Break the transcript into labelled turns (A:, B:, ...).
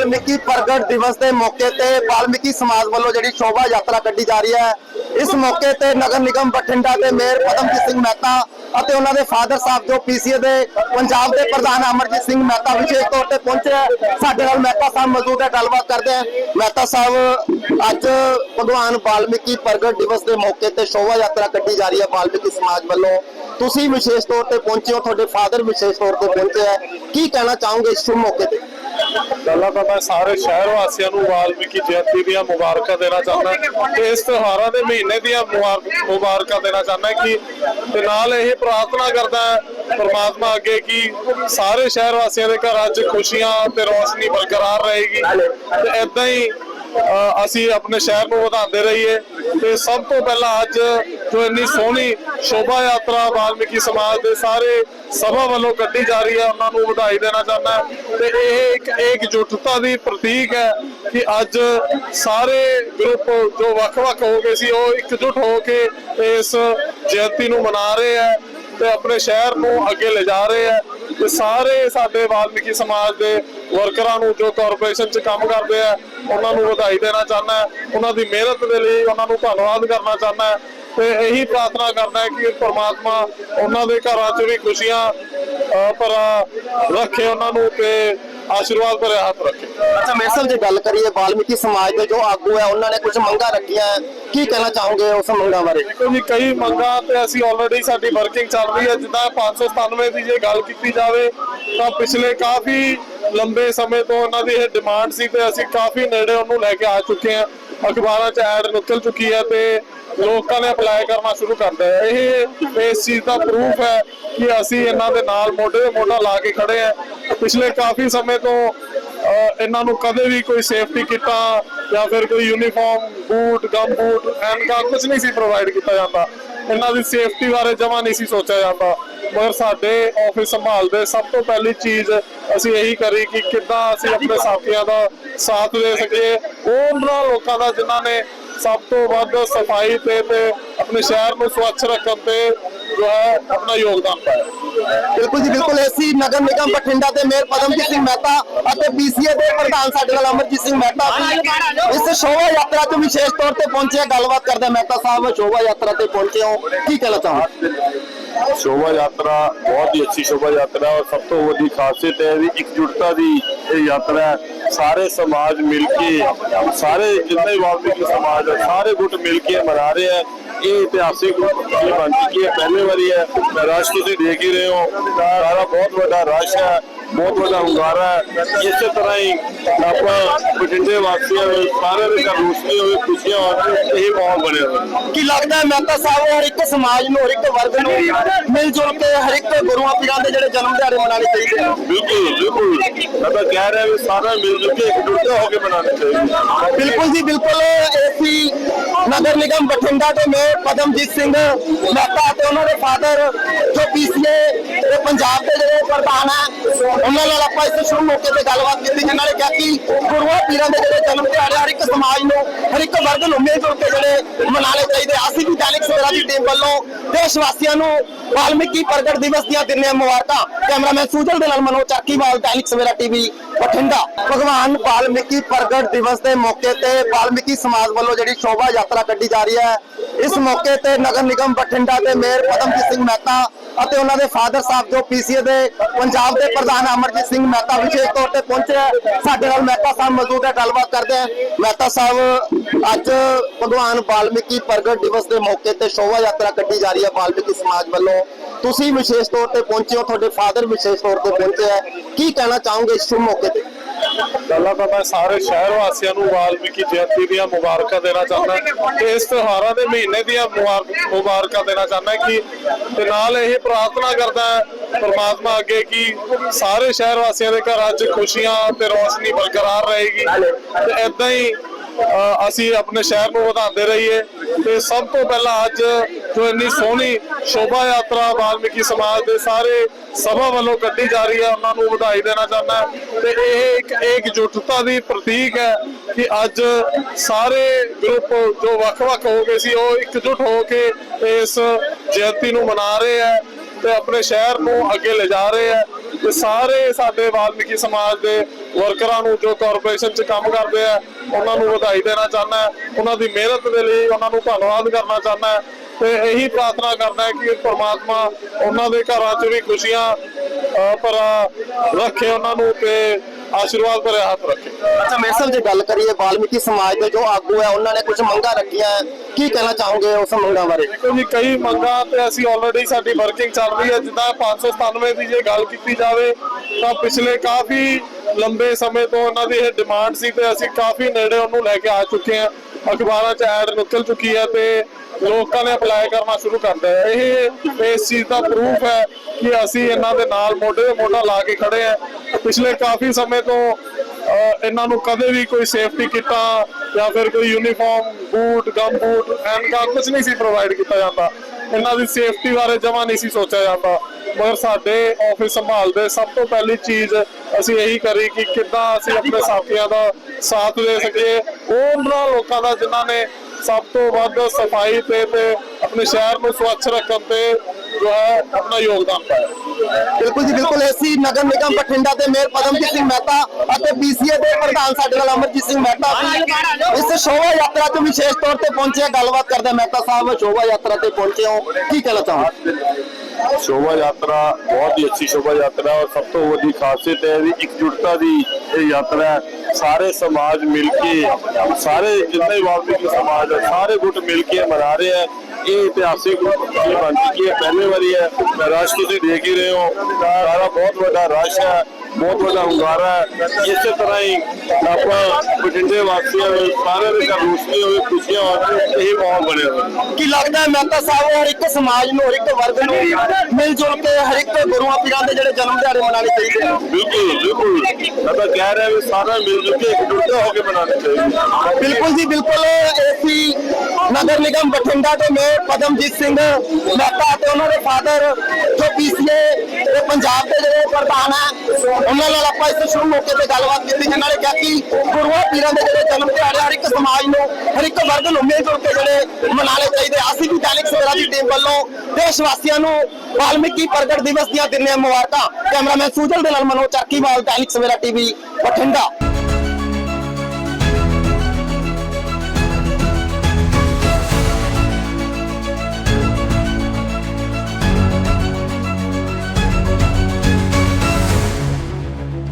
A: ਵਾਲਮੀਕੀ ਪ੍ਰਗਟ ਦਿਵਸ ਦੇ ਮੌਕੇ ਤੇ ਵਾਲਮੀਕੀ ਸਮਾਜ ਵੱਲੋਂ ਜਿਹੜੀ ਸ਼ੋਭਾ ਯਾਤਰਾ ਕੱਢੀ ਜਾ ਰਹੀ ਹੈ, ਇਸ ਮੌਕੇ ਤੇ ਨਗਰ ਨਿਗਮ ਬਠਿੰਡਾ ਦੇ ਮੇਅਰ ਪਦਮਜੀਤ ਸਿੰਘ ਮਹਿਤਾ ਅਤੇ ਉਹਨਾਂ ਦੇ ਫਾਦਰ ਸਾਹਿਬ ਜੋ ਪੀਸੀਏ ਦੇ ਪੰਜਾਬ ਦੇ ਪ੍ਰਧਾਨ ਅਮਰਜੀਤ ਸਿੰਘ ਮਹਿਤਾ ਵਿਸ਼ੇਸ਼ ਤੌਰ ਤੇ ਪਹੁੰਚੇ ਸਾਡੇ ਨਾਲ ਮਹਿਤਾ ਸਾਹਿਬ ਮੌਜੂਦ ਹੈ, ਗੱਲਬਾਤ ਕਰਦੇ ਹਾਂ। ਮਹਿਤਾ ਸਾਹਿਬ, ਅੱਜ ਭਗਵਾਨ ਵਾਲਮੀਕੀ ਪ੍ਰਗਟ ਦਿਵਸ ਦੇ ਮੌਕੇ ਤੇ ਸ਼ੋਭਾ ਯਾਤਰਾ ਕੱਢੀ ਜਾ ਰਹੀ ਹੈ ਵਾਲਮੀਕੀ ਸਮਾਜ ਵੱਲੋਂ। ਤੁਸੀਂ ਵਿਸ਼ੇਸ਼ ਤੌਰ ਤੇ ਪਹੁੰਚੇ ਹੋ, ਤੁਹਾਡੇ ਫਾਦਰ ਵਿਸ਼ੇਸ਼ ਤੌਰ ਤੇ ਪਹੁੰਚੇ ਹੈ। ਕੀ ਕਹਿਣਾ ਚਾਹੋਗੇ ਇਸ ਸ਼ੁਭ ਮੌਕੇ ਤੇ?
B: ਪਹਿਲਾਂ ਤਾਂ ਮੈਂ ਸਾਰੇ ਸ਼ਹਿਰ ਵਾਸੀਆਂ ਨੂੰ ਵਾਲਮੀਕੀ ਜਯੰਤੀ ਦੀਆਂ ਮੁਬਾਰਕਾਂ ਦੇਣਾ ਚਾਹੁੰਦਾ ਤੇ ਇਸ ਤਿਉਹਾਰਾਂ ਦੇ ਮਹੀਨੇ ਦੀਆਂ ਮੁਬਾਰਕਾਂ ਦੇਣਾ ਚਾਹੁੰਦਾ ਕਿ ਤੇ ਨਾਲ ਇਹ ਪ੍ਰਾਰਥਨਾ ਕਰਦਾ ਪਰਮਾਤਮਾ ਅੱਗੇ ਕਿ ਸਾਰੇ ਸ਼ਹਿਰ ਵਾਸੀਆਂ ਦੇ ਘਰਾਂ 'ਚ ਖੁਸ਼ੀਆਂ ਤੇ ਰੋਸ਼ਨੀ ਬਰਕਰਾਰ ਰਹੇਗੀ। ਤੇ ਇਦਾਂ ਹੀ ਅਸੀਂ ਆਪਣੇ ਸ਼ਹਿਰ ਨੂੰ ਵਧਾਉਂਦੇ ਰਹੀਏ। ਤੇ ਸਭ ਤੋਂ ਪਹਿਲਾਂ ਅੱਜ ਜੋ ਇੰਨੀ ਸੋਹਣੀ ਸ਼ੋਭਾ ਯਾਤਰਾ ਵਾਲਮੀਕੀ ਸਮਾਜ ਦੇ ਸਾਰੇ ਸਭਾ ਵੱਲੋਂ ਕੱਢੀ ਜਾ ਰਹੀ ਹੈ, ਉਹਨਾਂ ਨੂੰ ਵਧਾਈ ਦੇਣਾ ਚਾਹੁੰਦਾ ਤੇ ਇਹ ਇੱਕ ਇਕਜੁੱਟਤਾ ਦੀ ਪ੍ਰਤੀਕ ਹੈ ਕਿ ਅੱਜ ਸਾਰੇ ਗਰੁੱਪ ਜੋ ਵੱਖ-ਵੱਖ ਹੋ ਗਏ ਸੀ, ਉਹ ਇਕਜੁੱਟ ਹੋ ਕੇ ਇਸ ਜਯੰਤੀ ਨੂੰ ਮਨਾ ਰਹੇ ਹੈ ਤੇ ਆਪਣੇ ਸ਼ਹਿਰ ਨੂੰ ਅੱਗੇ ਲਿਜਾ ਰਹੇ ਹੈ। ਤੇ ਸਾਰੇ ਸਾਡੇ ਵਾਲਮੀਕੀ ਸਮਾਜ ਦੇ ਵਰਕਰਾਂ ਨੂੰ ਜੋ ਕਾਰਪੋਰੇਸ਼ਨ 'ਚ ਕੰਮ ਕਰਦੇ ਆ ਉਹਨਾਂ ਨੂੰ ਵਧਾਈ ਦੇਣਾ ਚਾਹੁੰਦਾ ਉਹਨਾਂ ਦੀ ਮਿਹਨਤ ਦੇ ਲਈ ਉਹਨਾਂ ਨੂੰ ਧੰਨਵਾਦ ਕਰਨਾ ਚਾਹੁੰਦਾ ਤੇ ਇਹੀ ਪ੍ਰਾਰਥਨਾ ਕਰਦਾ ਕਿ ਪ੍ਰਮਾਤਮਾ ਉਹਨਾਂ ਦੇ ਘਰਾਂ 'ਚ ਵੀ ਖੁਸ਼ੀਆਂ ਅਹ, ਭਰਾ ਰੱਖੇ ਉਹਨਾਂ ਨੂੰ ਤੇ ਆਸ਼ੀਰਵਾਦ ਭਰਿਆ ਹੱਥ ਰੱਖੇ।
A: ਅੱਛਾ ਮੈਂ ਸਭ ਜੇ ਗੱਲ ਕਰੀਏ ਵਾਲਮੀਕੀ ਸਮਾਜ ਦੇ ਜੋ ਆਗੂ ਹੈ ਉਹਨਾਂ ਨੇ ਕੁਝ ਮੰਗਾਂ ਰੱਖੀਆਂ ਹੈ। ਕੀ ਕਹਿਣਾ ਚਾਹੋਗੇ ਉਸ ਮੰਗਾਂ ਬਾਰੇ?
B: ਦੇਖੋ ਜੀ ਕਈ ਮੰਗਾਂ ਤੇ ਅਸੀਂ ਆਲਰੇਡੀ ਸਾਡੀ ਵਰਕਿੰਗ ਚੱਲ ਰਹੀ ਹੈ। ਜਿੱਦਾਂ 597 ਦੀ ਜੇ ਗੱਲ ਕੀਤੀ ਜਾਵੇ ਤਾਂ ਪਿਛਲੇ ਕਾਫੀ ਲੰਬੇ ਸਮੇਂ ਤੋਂ ਉਹਨਾਂ ਦੀ ਇਹ ਡਿਮਾਂਡ ਸੀ ਤੇ ਅਸੀਂ ਕਾਫੀ ਨੇੜੇ ਉਹਨੂੰ ਲੈ ਕੇ ਆ ਚੁੱਕੇ ਹਾਂ। ਅਖਬਾਰਾਂ 'ਚ ਐਡ ਨਿਕਲ ਚੁੱਕੀ ਹੈ ਤੇ ਲੋਕਾਂ ਨੇ ਅਪਲਾਈ ਕਰਨਾ ਸ਼ੁਰੂ ਕਰ ਦਿੱਤਾ ਹੈ। ਇਹ ਇਸ ਚੀਜ਼ ਦਾ ਪ੍ਰੂਫ ਹੈ ਕਿ ਅਸੀਂ ਇਹਨਾਂ ਦੇ ਨਾਲ ਮੋਢੇ ਮੋਢਾ ਲਾ ਕੇ ਖੜੇ ਹਾਂ। ਪਿਛਲੇ ਕਾਫੀ ਸਮੇਂ ਤੋਂ ਇਹਨਾਂ ਨੂੰ ਕਦੇ ਵੀ ਕੋਈ ਸੇਫਟੀ ਕਿੱਟਾਂ ਜਾਂ ਫਿਰ ਕੋਈ ਯੂਨੀਫਾਰਮ ਬੂਟ ਗਮ ਬੂਟ ਐਨਕਾਂ ਕੁਝ ਨਹੀਂ ਸੀ ਪ੍ਰੋਵਾਈਡ ਕੀਤਾ ਜਾਂਦਾ। ਇਹਨਾਂ ਦੀ ਸੇਫਟੀ ਬਾਰੇ ਜਮਾ ਨਹੀਂ ਸੀ ਸੋਚਿਆ ਜਾਂਦਾ। ਮਗਰ ਸਾਡੇ ਆਫਿਸ ਸੰਭਾਲਦੇ ਸਭ ਤੋਂ ਪਹਿਲੀ ਚੀਜ਼ ਅਸੀਂ ਇਹੀ ਕਰੀ ਕਿ ਕਿੱਦਾਂ ਅਸੀਂ ਆਪਣੇ ਸਾਥੀਆਂ ਦਾ ਸਾਥ ਦੇ ਸਕੀਏ। ਉਹਨਾਂ ਲੋਕਾਂ ਦਾ ਜਿਨ੍ਹਾਂ ਨੇ ਸਭ ਤੋਂ ਵੱਧ ਸਫ਼ਾਈ ਤੇ ਤੇ ਆਪਣੇ ਸ਼ਹਿਰ ਨੂੰ ਸਵੱਛ ਰੱਖਣ ਤੇ ਜੋ ਹੈ ਆਪਣਾ ਯੋਗਦਾਨ ਪਾਇਆ
A: ਬਿਲਕੁਲ ਜੀ ਬਿਲਕੁਲ ਏਸੀ ਨਗਰ ਨਿਗਮ ਬਠਿੰਡਾ ਦੇ ਮੇਅਰ ਪਦਮਜੀਤ ਸਿੰਘ ਮਹਿਤਾ ਅਤੇ ਪੀਸੀਏ ਦੇ ਪ੍ਰਧਾਨ ਸਾਡੇ ਨਾਲ ਅਮਰਜੀਤ ਸਿੰਘ ਮਹਿਤਾ ਸੀ ਇਸ ਸ਼ੋਭਾ ਯਾਤਰਾ 'ਚ ਵਿਸ਼ੇਸ਼ ਤੌਰ ਤੇ ਪਹੁੰਚੇ ਆ, ਗੱਲਬਾਤ ਕਰਦੇ। ਮਹਿਤਾ ਸਾਹਿਬ ਸ਼ੋਭਾ ਯਾਤਰਾ ਤੇ ਪਹੁੰਚੇ ਹੋ ਕੀ ਕਹਿਣਾ ਚਾਹੋਗੇ
C: ਸ਼ੋਭਾ ਯਾਤਰਾ ਬਹੁਤ ਹੀ ਅੱਛੀ ਸ਼ੋਭਾ ਯਾਤਰਾ ਹੈ ਔਰ ਸਭ ਤੋਂ ਵੱਡੀ ਖਾਸੀਅਤ ਹੈ ਵੀ ਇਕਜੁੱਟਤਾ ਦੀ ਇਹ ਯਾਤਰਾ ਹੈ। ਸਾਰੇ ਸਮਾਜ ਮਿਲ ਕੇ, ਸਾਰੇ ਜਿੰਨੇ ਵਾਲਮੀਕੀ ਸਮਾਜ ਹੈ, ਸਾਰੇ ਗੁੱਟ ਮਿਲ ਕੇ ਮਨਾ ਰਹੇ ਹੈ। ਇਹ ਇਤਿਹਾਸਿਕ ਇਹ ਬਣ ਚੁੱਕੀ ਹੈ। ਪਹਿਲੇ ਵਾਰੀ ਹੈ। ਰਸ਼ ਤੁਸੀਂ ਦੇਖ ਹੀ ਰਹੇ ਹੋ। ਸਾਰਾ ਬਹੁਤ ਵੱਡਾ ਰਸ਼ ਹੈ। ਬਹੁਤ ਵੱਡਾ ਹੁੰਗਾਰਾ ਹੈ। ਇਸੇ ਤਰ੍ਹਾਂ ਹੀ ਆਪਾਂ ਬਠਿੰਡੇ ਵਾਸੀਆਂ ਨੂੰ ਸਾਰੇ ਦੇ ਘਰ ਰੋਸ਼ਨੀ ਹੋਵੇ ਖੁਸ਼ੀਆਂ ਹੋਣ ਇਹ ਮਾਹੌਲ ਬਣਿਆ ਹੋਇਆ।
A: ਕੀ ਲੱਗਦਾ ਹੈ ਮਹਿਤਾ ਸਾਹਿਬ ਹਰ ਇੱਕ ਸਮਾਜ ਨੂੰ ਹਰ ਇੱਕ ਵਰਗ ਨੂੰ ਮਿਲ ਜੁਲ ਕੇ ਹਰ ਇੱਕ ਗੁਰੂਆਂ ਪੀਰਾਂ ਦੇ ਜਿਹੜੇ ਜਨਮ ਦਿਹਾੜੇ ਮਨਾਉਣੇ ਚਾਹੀਦੇ ਆ
C: ਬਿਲਕੁਲ ਬਿਲਕੁਲ। ਮੈਂ ਤਾਂ ਕਹਿ ਰਿਹਾ ਵੀ ਸਾਰਾ ਮਿਲ ਜੁਲ ਕੇ ਇਕਜੁੱਟ ਹੋ ਕੇ ਬਣਾਉਣੇ ਚਾਹੀਦੇ
A: ਬਿਲਕੁਲ ਜੀ ਬਿਲਕੁਲ। ਏਸੀ ਨਗਰ ਨਿਗਮ ਬਠਿੰਡਾ ਦੇ ਮੇਅਰ ਪਦਮਜੀਤ ਸਿੰਘ ਮਹਿਤਾ ਤੇ ਉਹਨਾਂ ਦੇ ਫਾਦਰ ਜੋ ਪੀਸੀਏ ਦੇ ਪੰਜਾਬ ਦੇ ਜਿਹੜੇ ਪ੍ਰਧਾਨ ਹੈ ਉਹਨਾਂ ਨਾਲ ਆਪਾਂ ਇਸ ਸ਼ੁਭ ਮੌਕੇ ਤੇ ਗੱਲਬਾਤ ਕੀਤੀ, ਜਿਨ੍ਹਾਂ ਨੇ ਕਿਹਾ ਕਿ ਗੁਰੂਆਂ ਪੀਰਾਂ ਦੇ ਜਿਹੜੇ ਜਨਮ ਦਿਹਾੜੇ ਹਰ ਇੱਕ ਸਮਾਜ ਨੂੰ, ਹਰ ਇੱਕ ਵਰਗ ਨੂੰ ਮਿਲ ਜੁਲ ਕੇ ਜਿਹੜੇ ਮਨਾਉਣੇ ਚਾਹੀਦੇ ਅਸੀਂ ਵੀ ਦੈਨਿਕ ਸਵੇਰਾ ਦੀ ਟੀਮ ਵੱਲੋਂ ਦੇਸ਼ ਵਾਸੀਆਂ ਨੂੰ ਵਾਲਮੀਕੀ ਪ੍ਰਗਟ ਦਿਵਸ ਦੀਆਂ ਦਿੰਦੇ ਹਾਂ ਮੁਬਾਰਕਾਂ। ਕੈਮਰਾਮੈਨ ਸੂਜਲ ਦੇ ਨਾਲ ਮਨੋਜ ਚਾਕੀਵਾਲ, ਦੈਨਿਕ ਸਵੇਰਾ ਟੀਵੀ ਬਠਿੰਡਾ। ਭਗਵਾਨ ਵਾਲਮੀਕੀ ਪ੍ਰਗਟ ਦਿਵਸ ਦੇ ਮੌਕੇ ਤੇ ਵਾਲਮੀਕੀ ਸਮਾਜ ਵੱਲੋਂ ਜਿਹੜੀ ਸ਼ੋਭਾ ਯਾਤਰਾ ਕੱਢੀ ਜਾ ਰਹੀ ਹੈ, ਇਸ ਮੌਕੇ ਤੇ ਨਗਰ ਨਿਗਮ ਬਠਿੰਡਾ ਦੇ ਮੇਅਰ ਪਦਮਜੀਤ ਸਿੰਘ ਮਹਿਤਾ ਅਤੇ ਉਹਨਾਂ ਦੇ ਫਾਦਰ ਸਾਹਿਬ ਜੋ ਪੀਸੀਏ ਦੇ ਪੰਜਾਬ ਦੇ ਪ੍ਰਧਾਨ ਅਮਰਜੀਤ ਸਿੰਘ ਮਹਿਤਾ ਵਿਸ਼ੇਸ਼ ਤੌਰ ਤੇ ਪਹੁੰਚੇ ਸਾਡੇ ਨਾਲ ਮਹਿਤਾ ਸਾਹਿਬ ਮੌਜੂਦ ਹੈ, ਗੱਲਬਾਤ ਕਰਦੇ ਹਾਂ। ਮਹਿਤਾ ਸਾਹਿਬ, ਅੱਜ ਭਗਵਾਨ ਵਾਲਮੀਕੀ ਪ੍ਰਗਟ ਦਿਵਸ ਦੇ ਮੌਕੇ ਤੇ ਸ਼ੋਭਾ ਯਾਤਰਾ ਕੱਢੀ ਜਾ ਰਹੀ ਹੈ ਵਾਲਮੀਕੀ ਸਮਾਜ ਵੱਲੋਂ। ਤੁਸੀਂ ਵਿਸ਼ੇਸ਼ ਤੌਰ ਤੇ ਪਹੁੰਚੇ ਹੋ, ਤੁਹਾਡੇ ਫਾਦਰ ਵਿਸ਼ੇਸ਼ ਤੌਰ ਤੇ ਪਹੁੰਚੇ ਹੈ ਕੀ ਕਹਿਣਾ ਚਾਹੋਗੇ ਇਸ ਸ਼ੁਭ ਮੌਕੇ ਤੇ?
B: ਪਹਿਲਾਂ ਤਾਂ ਮੈਂ ਸਾਰੇ ਸ਼ਹਿਰ ਵਾਸੀਆਂ ਨੂੰ ਵਾਲਮੀਕੀ ਜਯੰਤੀ ਦੀਆਂ ਮੁਬਾਰਕਾਂ ਦੇਣਾ ਚਾਹੁੰਦਾ ਤੇ ਇਸ ਤਿਉਹਾਰਾਂ ਦੇ ਮਹੀਨੇ ਦੀਆਂ ਮੁਬਾਰਕਾਂ ਦੇਣਾ ਚਾਹੁੰਦਾ ਕਿ ਤੇ ਨਾਲ ਇਹ ਪ੍ਰਾਰਥਨਾ ਕਰਦਾ ਪਰਮਾਤਮਾ ਅੱਗੇ ਕਿ ਸਾਰੇ ਸ਼ਹਿਰ ਵਾਸੀਆਂ ਦੇ ਘਰਾਂ 'ਚ ਖੁਸ਼ੀਆਂ ਤੇ ਰੌਸ਼ਨੀ ਬਰਕਰਾਰ ਰਹੇਗੀ ਤੇ ਇਦਾਂ ਹੀ ਅਸੀਂ ਆਪਣੇ ਸ਼ਹਿਰ ਨੂੰ ਵਧਾਉਂਦੇ ਰਹੀਏ ਤੇ ਸਭ ਤੋਂ ਪਹਿਲਾਂ ਅੱਜ ਜੋ ਇੰਨੀ ਸੋਹਣੀ ਸ਼ੋਭਾ ਯਾਤਰਾ ਵਾਲਮੀਕੀ ਸਮਾਜ ਦੇ ਸਾਰੇ ਸਭਾ ਵੱਲੋਂ ਕੱਢੀ ਜਾ ਰਹੀ ਹੈ, ਉਹਨਾਂ ਨੂੰ ਵਧਾਈ ਦੇਣਾ ਚਾਹੁੰਦਾ ਤੇ ਇਹ ਇੱਕ ਇਕਜੁੱਟਤਾ ਦੀ ਪ੍ਰਤੀਕ ਹੈ ਕਿ ਅੱਜ ਸਾਰੇ ਗਰੁੱਪ ਜੋ ਵੱਖ-ਵੱਖ ਹੋ ਗਏ ਸੀ, ਉਹ ਇਕਜੁੱਟ ਹੋ ਕੇ ਇਸ ਜਯੰਤੀ ਨੂੰ ਮਨਾ ਰਹੇ ਹੈ ਤੇ ਆਪਣੇ ਸ਼ਹਿਰ ਨੂੰ ਅੱਗੇ ਲਿਜਾ ਰਹੇ ਹੈ। ਤੇ ਸਾਰੇ ਸਾਡੇ ਵਾਲਮੀਕੀ ਸਮਾਜ ਦੇ ਵਰਕਰਾਂ ਨੂੰ ਜੋ ਕਾਰਪੋਰੇਸ਼ਨ 'ਚ ਕੰਮ ਕਰਦੇ ਆ ਉਹਨਾਂ ਨੂੰ ਵਧਾਈ ਦੇਣਾ ਚਾਹੁੰਦਾ ਉਹਨਾਂ ਦੀ ਮਿਹਨਤ ਦੇ ਲਈ ਉਹਨਾਂ ਨੂੰ ਧੰਨਵਾਦ ਕਰਨਾ ਚਾਹੁੰਦਾ ਤੇ ਇਹੀ ਪ੍ਰਾਰਥਨਾ ਕਰਦਾ ਹੈ ਕਿ ਪ੍ਰਮਾਤਮਾ ਉਹਨਾਂ ਦੇ ਘਰਾਂ 'ਚ ਵੀ ਖੁਸ਼ੀਆਂ ਅਹ, ਭਰਾ ਰੱਖੇ ਉਹਨਾਂ ਨੂੰ ਤੇ ਆਸ਼ੀਰਵਾਦ ਭਰਿਆ ਹੱਥ ਰੱਖੇ।
A: ਅੱਛਾ ਮੇਰੇ ਸਾਹਿਬ ਜੇ ਗੱਲ ਕਰੀਏ ਵਾਲਮੀਕੀ ਸਮਾਜ ਦੇ ਜੋ ਆਗੂ ਹੈ ਉਹਨਾਂ ਨੇ ਕੁਝ ਮੰਗਾਂ ਰੱਖੀਆਂ ਹੈ। ਕੀ ਕਹਿਣਾ ਚਾਹੋਗੇ ਉਸ ਮੰਗਾਂ ਬਾਰੇ?
B: ਦੇਖੋ ਜੀ ਕਈ ਮੰਗਾਂ ਤੇ ਅਸੀਂ ਆਲਰੇਡੀ ਸਾਡੀ ਵਰਕਿੰਗ ਚੱਲ ਰਹੀ ਹੈ ਜਿੱਦਾਂ 597 ਦੀ ਜੇ ਗੱਲ ਕੀਤੀ ਜਾਵੇ ਤਾਂ ਪਿਛਲੇ ਕਾਫੀ ਲੰਬੇ ਸਮੇਂ ਤੋਂ ਉਹਨਾਂ ਦੀ ਇਹ ਡਿਮਾਂਡ ਸੀ ਤੇ ਅਸੀਂ ਕਾਫੀ ਨੇੜੇ ਉਹਨੂੰ ਲੈ ਕੇ ਆ ਚੁੱਕੇ ਹਾਂ। ਅਖਬਾਰਾਂ 'ਚ ਐਡ ਨਿਕਲ ਚੁੱਕੀ ਹੈ ਤੇ ਲੋਕਾਂ ਨੇ ਅਪਲਾਈ ਕਰਨਾ ਸ਼ੁਰੂ ਕਰ ਦਿੱਤਾ ਹੈ। ਇਹ ਇਸ ਚੀਜ਼ ਦਾ ਪ੍ਰੂਫ ਹੈ ਕਿ ਅਸੀਂ ਇਹਨਾਂ ਦੇ ਨਾਲ ਮੋਢੇ ਮੋਢਾ ਲਾ ਕੇ ਖੜੇ ਹਾਂ। ਪਿਛਲੇ ਕਾਫੀ ਸਮੇਂ ਤੋਂ ਇਹਨਾਂ ਨੂੰ ਕਦੇ ਵੀ ਕੋਈ ਸੇਫਟੀ ਕਿੱਟਾਂ ਜਾਂ ਫਿਰ ਕੋਈ ਯੂਨੀਫਾਰਮ ਬੂਟ ਗਮ ਬੂਟ ਐਨਕਾਂ ਕੁਝ ਨਹੀਂ ਸੀ ਪ੍ਰੋਵਾਈਡ ਕੀਤਾ ਜਾਂਦਾ। ਇਹਨਾਂ ਦੀ ਸੇਫਟੀ ਬਾਰੇ ਜਮਾ ਨਹੀਂ ਸੀ ਸੋਚਿਆ ਜਾਂਦਾ। ਮਗਰ ਸਾਡੇ ਆਫਿਸ ਸੰਭਾਲਦੇ ਸਭ ਤੋਂ ਪਹਿਲੀ ਚੀਜ਼ ਅਸੀਂ ਇਹੀ ਕਰੀ ਕਿ ਕਿੱਦਾਂ ਅਸੀਂ ਆਪਣੇ ਸਾਥੀਆਂ ਦਾ ਸਾਥ ਦੇ ਸਕੀਏ। ਉਹਨਾਂ ਲੋਕਾਂ ਦਾ ਜਿਨ੍ਹਾਂ ਨੇ ਸਭ ਤੋਂ ਵੱਧ ਸਫ਼ਾਈ ਤੇ ਤੇ ਆਪਣੇ ਸ਼ਹਿਰ ਨੂੰ ਸਵੱਛ ਰੱਖਣ ਤੇ ਜੋ ਹੈ ਆਪਣਾ ਯੋਗਦਾਨ ਪਾਇਆ।
A: ਬਿਲਕੁਲ ਜੀ ਬਿਲਕੁਲ। ਏਸੀ ਨਗਰ ਨਿਗਮ ਬਠਿੰਡਾ ਦੇ ਮੇਅਰ ਪਦਮਜੀਤ ਸਿੰਘ ਮਹਿਤਾ ਅਤੇ ਪੀਸੀਏ ਦੇ ਪ੍ਰਧਾਨ ਸਾਡੇ ਨਾਲ ਅਮਰਜੀਤ ਸਿੰਘ ਮਹਿਤਾ ਇਸ ਸ਼ੋਭਾ ਯਾਤਰਾ ਤੇ ਵਿਸ਼ੇਸ਼ ਤੌਰ ਤੇ ਪਹੁੰਚੇ ਗੱਲਬਾਤ ਕਰਦੇ ਮਹਿਤਾ ਸਾਹਿਬ ਸ਼ੋਭਾ ਯਾਤਰਾ ਤੇ ਪਹੁੰਚੇ ਹੋ। ਕੀ ਕਹਿਣਾ ਚਾਹੋਗੇ?
C: ਸ਼ੋਭਾ ਯਾਤਰਾ ਬਹੁਤ ਹੀ ਅੱਛੀ ਸ਼ੋਭਾ ਯਾਤਰਾ ਔਰ ਸਭ ਤੋਂ ਵੱਡੀ ਖਾਸੀਅਤ ਹੈ ਵੀ ਇਕਜੁੱਟਤਾ ਦੀ ਇਹ ਯਾਤਰਾ ਹੈ। ਸਾਰੇ ਸਮਾਜ ਮਿਲ ਕੇ ਸਾਰੇ ਜਿੰਨੇ ਵਾਲਮੀਕੀ ਸਮਾਜ ਹੈ ਸਾਰੇ ਗੁੱਟ ਮਿਲ ਕੇ ਮਨਾ ਰਹੇ ਹੈ। ਇਹ ਇਤਿਹਾਸਿਕ ਇਹ ਬਣ ਚੁੱਕੀ ਹੈ, ਪਹਿਲੀ ਵਾਰੀ ਹੈ। ਰਸ਼ ਤੁਸੀਂ ਦੇਖ ਹੀ ਰਹੇ ਹੋ। ਸਾਰਾ ਬਹੁਤ ਵੱਡਾ ਰਸ਼ ਹੈ। ਬਹੁਤ ਵੱਡਾ ਹੁੰਗਾਰਾ ਹੈ। ਇਸੇ ਤਰ੍ਹਾਂ ਹੀ ਆਪਾਂ ਬਠਿੰਡੇ ਵਾਸੀਆਂ ਨੂੰ ਸਾਰੇ ਦੇ ਘਰ ਰੋਸ਼ਨੀ ਹੋਵੇ ਖੁਸ਼ੀਆਂ ਹੋਣ ਇਹ ਮਾਹੌਲ ਬਣਿਆ ਹੋਇਆ।
A: ਕੀ ਲੱਗਦਾ ਹੈ ਮਹਿਤਾ ਸਾਹਿਬ ਹਰ ਇੱਕ ਸਮਾਜ ਨੂੰ ਹਰ ਇੱਕ ਵਰਗ ਨੂੰ ਮਿਲ ਜੁਲ ਕੇ ਹਰ ਇੱਕ ਗੁਰੂਆਂ ਪੀਰਾਂ ਦੇ ਜਿਹੜੇ ਜਨਮ ਦਿਹਾੜੇ ਮਨਾਉਣੇ ਚਾਹੀਦੇ ਆ
C: ਬਿਲਕੁਲ ਬਿਲਕੁਲ। ਮੈਂ ਤਾਂ ਕਹਿ ਰਿਹਾ ਵੀ ਸਾਰਾ ਮਿਲ ਜੁਲ ਕੇ ਇਕਜੁੱਟ ਹੋ ਕੇ ਬਣਾਉਣੇ ਚਾਹੀਦੇ
A: ਬਿਲਕੁਲ ਜੀ ਬਿਲਕੁਲ। ਏਸੀ ਨਗਰ ਨਿਗਮ ਬਠਿੰਡਾ ਦੇ ਮੇਅਰ ਪਦਮਜੀਤ ਸਿੰਘ ਮਹਿਤਾ ਤੇ ਉਹਨਾਂ ਦੇ ਫਾਦਰ ਜੋ ਪੀਸੀਏ ਤੇ ਪੰਜਾਬ ਦੇ ਜਿਹੜੇ ਪ੍ਰਧਾਨ ਹੈ ਉਹਨਾਂ ਨਾਲ ਆਪਾਂ ਇਸ ਸ਼ੁਰੂ ਮੌਕੇ ਤੇ ਗੱਲਬਾਤ ਕੀਤੀ, ਜਿਨ੍ਹਾਂ ਨੇ ਕਿਹਾ ਕਿ ਗੁਰੂਆਂ ਪੀਰਾਂ ਦੇ ਜਿਹੜੇ ਜਨਮ ਦਿਹਾੜੇ ਹਰ ਇੱਕ ਸਮਾਜ ਨੂੰ, ਹਰ ਇੱਕ ਵਰਗ ਨੂੰ ਮਿਲ ਜੁਲ ਕੇ ਜਿਹੜੇ ਮਨਾਉਣੇ ਚਾਹੀਦੇ ਅਸੀਂ ਵੀ ਦੈਨਿਕ ਸਵੇਰਾ ਦੀ ਟੀਮ ਵੱਲੋਂ ਦੇਸ਼ ਵਾਸੀਆਂ ਨੂੰ ਵਾਲਮੀਕੀ ਪ੍ਰਗਟ ਦਿਵਸ ਦੀਆਂ ਦਿੰਦੇ ਹਾਂ ਮੁਬਾਰਕਾਂ। ਕੈਮਰਾਮੈਨ ਸੂਜਲ ਦੇ ਨਾਲ ਮਨੋਜ ਚੱਕੀਵਾਲ, ਦੈਨਿਕ ਸਵੇਰਾ ਟੀਵੀ, ਬਠਿੰਡਾ।